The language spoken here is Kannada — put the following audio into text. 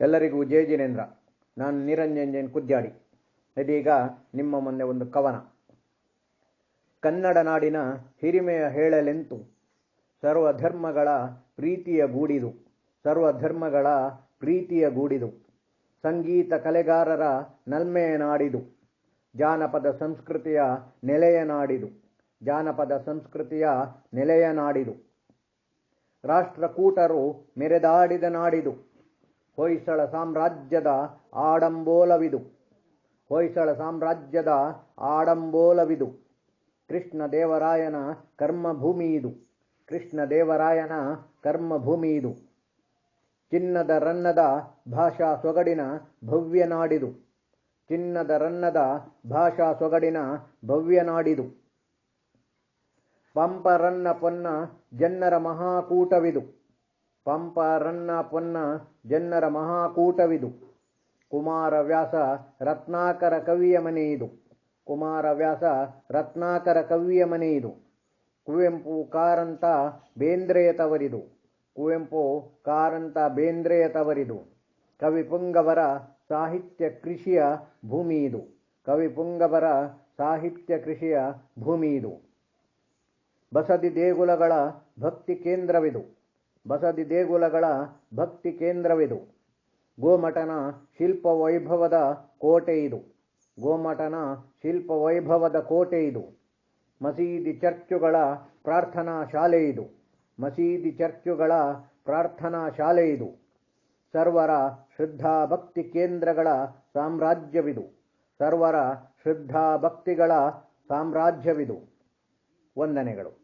ಎಲ್ಲರಿಗೂ ಜಯ ಜಿನೇಂದ್ರ. ನಾನು ನಿರಂಜನ್ ಜೈನ್ ಕುದ್ಯಾಡಿ. ಇದೀಗ ನಿಮ್ಮ ಮುಂದೆ ಒಂದು ಕವನ. ಕನ್ನಡ ನಾಡಿನ ಹಿರಿಮೆಯ ಹೇಳಲೆಂತು. ಸರ್ವಧರ್ಮಗಳ ಪ್ರೀತಿಯ ಗೂಡಿದು. ಸರ್ವಧರ್ಮಗಳ ಪ್ರೀತಿಯ ಗೂಡಿದು. ಸಂಗೀತ ಕಲೆಗಾರರ ನಲ್ಮೆಯ ನಾಡಿದು. ಜಾನಪದ ಸಂಸ್ಕೃತಿಯ ನೆಲೆಯ ನಾಡಿದು. ಜಾನಪದ ಸಂಸ್ಕೃತಿಯ ನೆಲೆಯ ನಾಡಿದು. ರಾಷ್ಟ್ರಕೂಟರು ಮೆರೆದಾಡಿದ ನಾಡಿದು. ಹೊಯ್ಸಳ ಸಾಮ್ರಾಜ್ಯದ ಆಡಂಬೋಲವಿದು. ಹೊಯ್ಸಳ ಸಾಮ್ರಾಜ್ಯದ ಆಡಂಬೋಲವಿದು. ಕೃಷ್ಣ ದೇವರಾಯನ ಕರ್ಮಭೂಮಿ ಇದು ಕೃಷ್ಣ ದೇವರಾಯನ ಕರ್ಮಭೂಮಿ ಇದು ಚಿನ್ನದ ರನ್ನದ ಭಾಷಾ ಸೊಗಡಿನ ಭವ್ಯ ನಾಡಿದು. ಚಿನ್ನದ ರನ್ನದ ಭಾಷಾ ಸೊಗಡಿನ ಭವ್ಯ ನಾಡಿದು. ಪಂಪರನ್ನ ಪೊನ್ನ ಜನ್ನರ ಮಹಾಕೂಟವಿದು. ಪಂಪರನ್ನ ಪೊನ್ನ ಜನ್ನರ ಮಹಾಕೂಟವಿದು. ಕುಮಾರವ್ಯಾಸ ರತ್ನಾಕರ ಕವಿಯ ಮನೆ ಇದು ಕುಮಾರವ್ಯಾಸ ರತ್ನಾಕರ ಕವಿಯ ಮನೆ ಇದು ಕುವೆಂಪು ಕಾರಂತ ಬೇಂದ್ರೆಯ ತವರಿದು ಕುವೆಂಪು ಕಾರಂತ ಬೇಂದ್ರೆಯ ತವರಿದು ಕವಿ ಪುಂಗವರ ಸಾಹಿತ್ಯ ಕೃಷಿಯ ಭೂಮಿ ಇದು ಕವಿ ಪುಂಗವರ ಸಾಹಿತ್ಯ ಕೃಷಿಯ ಭೂಮಿ ಇದು ಬಸದಿ ದೇಗುಲಗಳ ಭಕ್ತಿ ಕೇಂದ್ರವಿದು. ಬಸದಿ ದೇಗುಲಗಳ ಭಕ್ತಿ ಕೇಂದ್ರವಿದು. ಗೋಮಠನ ಶಿಲ್ಪ ವೈಭವದ ಕೋಟೆ ಇದು. ಗೋಮಠನ ಶಿಲ್ಪ ವೈಭವದ ಕೋಟೆ ಇದು. ಮಸೀದಿ ಚರ್ಚುಗಳ ಪ್ರಾರ್ಥನಾ ಶಾಲೆ ಇದು. ಮಸೀದಿ ಚರ್ಚುಗಳ ಪ್ರಾರ್ಥನಾ ಶಾಲೆ ಇದು. ಸರ್ವರ ಶ್ರದ್ಧಾ ಭಕ್ತಿ ಕೇಂದ್ರಗಳ ಸಾಮ್ರಾಜ್ಯವಿದು. ಸರ್ವರ ಶ್ರದ್ಧಾ ಭಕ್ತಿಗಳ ಸಾಮ್ರಾಜ್ಯವಿದು. ವಂದನೆಗಳು.